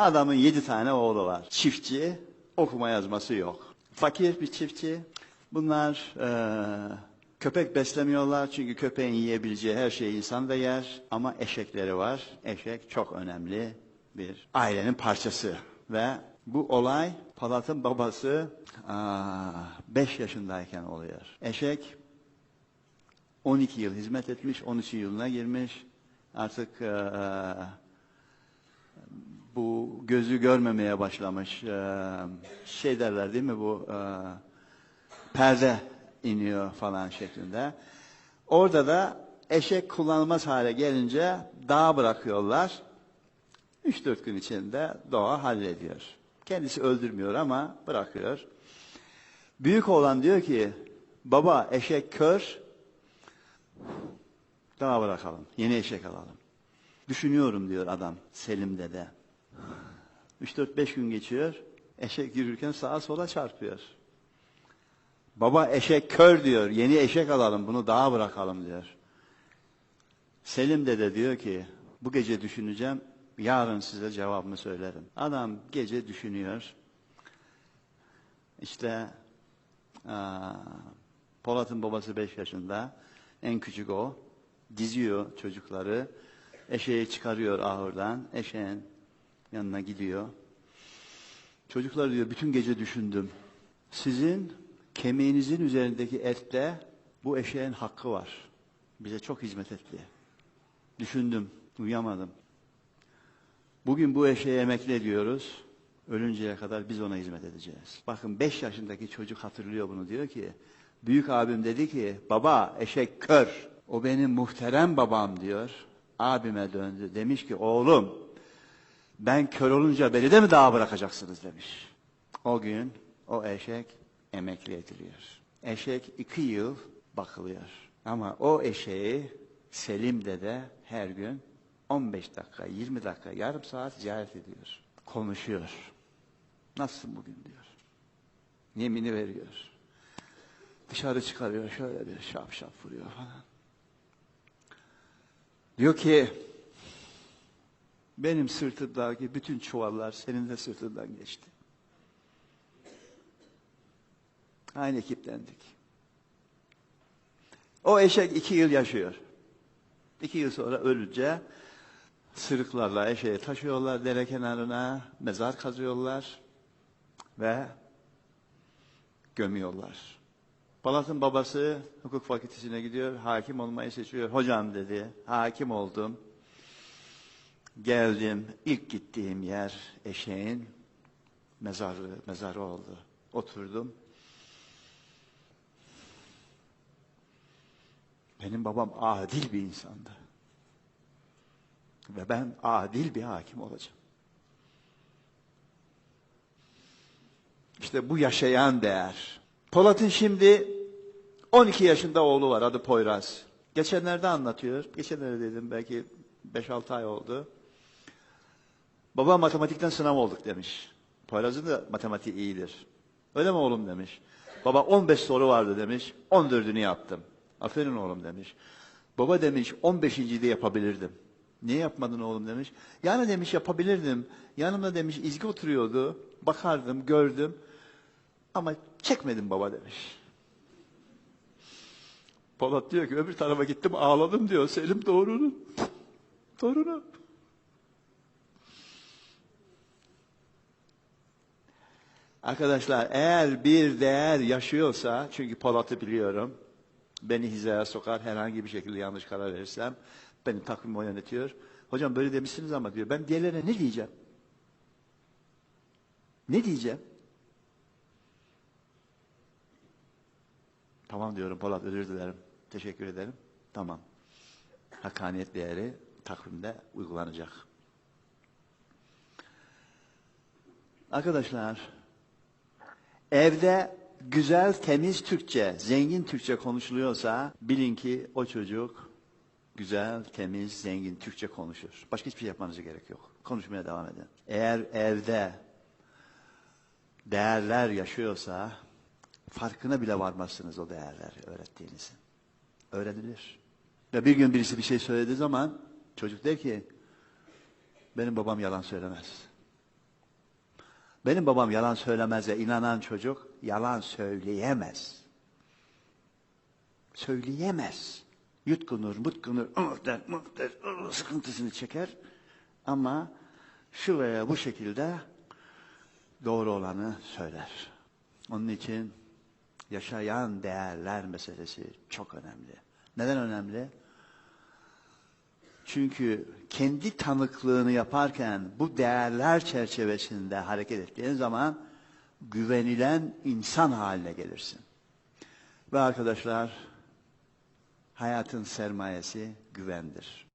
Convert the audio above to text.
Adamın yedi tane oğlu var. Çiftçi, okuma yazması yok. Fakir bir çiftçi. Bunlar eee, köpek beslemiyorlar çünkü köpeğin yiyebileceği her şeyi insan da yer. Ama eşekleri var. Eşek çok önemli bir ailenin parçası. Ve bu olay Polat'ın babası 5 yaşındayken oluyor. Eşek 12 yıl hizmet etmiş, 13 yılına girmiş. Artık eee, bu gözü görmemeye başlamış. Eee, şey derler değil mi bu eee, perde iniyor falan şeklinde. Orada da eşek kullanılmaz hale gelince dağa bırakıyorlar. 3-4 gün içinde doğa hallediyor. Kendisi öldürmüyor ama bırakıyor. Büyük oğlan diyor ki baba eşek kör dağa bırakalım. Yeni eşek alalım. Düşünüyorum diyor adam Selim dede. 3-4-5 gün geçiyor. Eşek yürürken sağa sola çarpıyor. Baba eşek kör diyor. Yeni eşek alalım bunu dağa bırakalım diyor. Selim dede diyor ki bu gece düşüneceğim. Yarın size cevabımı söylerim. Adam gece düşünüyor. İşte aa, Polat'ın babası 5 yaşında. En küçük o. Diziyor çocukları. Eşeği çıkarıyor ahırdan. Eşeğin yanına gidiyor. Çocuklar diyor bütün gece düşündüm. Sizin kemiğinizin üzerindeki ette bu eşeğin hakkı var. Bize çok hizmet etti. Düşündüm, uyuyamadım. Bugün bu eşeğe emekli ediyoruz. Ölünceye kadar biz ona hizmet edeceğiz. Bakın 5 yaşındaki çocuk hatırlıyor bunu diyor ki, büyük abim dedi ki, baba eşek kör. O benim muhterem babam diyor. Abime döndü. Demiş ki, oğlum ben kör olunca beni de mi dağa bırakacaksınız demiş. O gün o eşek emekli ediliyor. Eşek iki yıl bakılıyor. Ama o eşeği Selim dede her gün 15 dakika, 20 dakika, yarım saat ziyaret ediyor. Konuşuyor. Nasılsın bugün diyor. Yemini veriyor. Dışarı çıkarıyor şöyle bir şap şap vuruyor falan. Diyor ki benim sırtımdaki bütün çuvallar senin de sırtından geçti. Aynı ekiplendik. O eşek iki yıl yaşıyor. İki yıl sonra ölünce sırıklarla eşeği taşıyorlar dere kenarına, mezar kazıyorlar ve gömüyorlar. Balat'ın babası hukuk fakültesine gidiyor, hakim olmayı seçiyor. Hocam dedi, hakim oldum. Geldim, ilk gittiğim yer eşeğin mezarı, mezarı oldu. Oturdum. Benim babam adil bir insandı. Ve ben adil bir hakim olacağım. İşte bu yaşayan değer. Polat'ın şimdi 12 yaşında oğlu var adı Poyraz. Geçenlerde anlatıyor. Geçenlerde dedim belki 5-6 ay oldu. Baba matematikten sınav olduk demiş. Poyraz'ın da matematiği iyidir. Öyle mi oğlum demiş. Baba 15 soru vardı demiş. 14'ünü yaptım. Aferin oğlum demiş. Baba demiş 15. de yapabilirdim. Niye yapmadın oğlum demiş. Yani demiş yapabilirdim. Yanımda demiş izgi oturuyordu. Bakardım, gördüm. Ama çekmedim baba demiş. Polat diyor ki öbür tarafa gittim ağladım diyor. Selim doğrunu. Doğrunu. Arkadaşlar eğer bir değer yaşıyorsa, çünkü Polat'ı biliyorum, beni hizaya sokar, herhangi bir şekilde yanlış karar verirsem, benim takvimi o yönetiyor. Hocam böyle demişsiniz ama diyor, ben diğerlerine ne diyeceğim? Ne diyeceğim? Tamam diyorum Polat, özür dilerim, teşekkür ederim. Tamam. Hakkaniyet değeri takvimde uygulanacak. Arkadaşlar, Evde güzel, temiz Türkçe, zengin Türkçe konuşuluyorsa bilin ki o çocuk güzel, temiz, zengin Türkçe konuşur. Başka hiçbir şey yapmanıza gerek yok. Konuşmaya devam edin. Eğer evde değerler yaşıyorsa farkına bile varmazsınız o değerler öğrettiğinizin. Öğrenilir. Ve bir gün birisi bir şey söylediği zaman çocuk der ki benim babam yalan söylemez. Benim babam yalan söylemez'e inanan çocuk yalan söyleyemez. Söyleyemez. Yutkunur, mutkunur, ıh der, sıkıntısını çeker. Ama şu veya bu şekilde doğru olanı söyler. Onun için yaşayan değerler meselesi çok önemli. Neden önemli? Çünkü kendi tanıklığını yaparken bu değerler çerçevesinde hareket ettiğin zaman güvenilen insan haline gelirsin. Ve arkadaşlar hayatın sermayesi güvendir.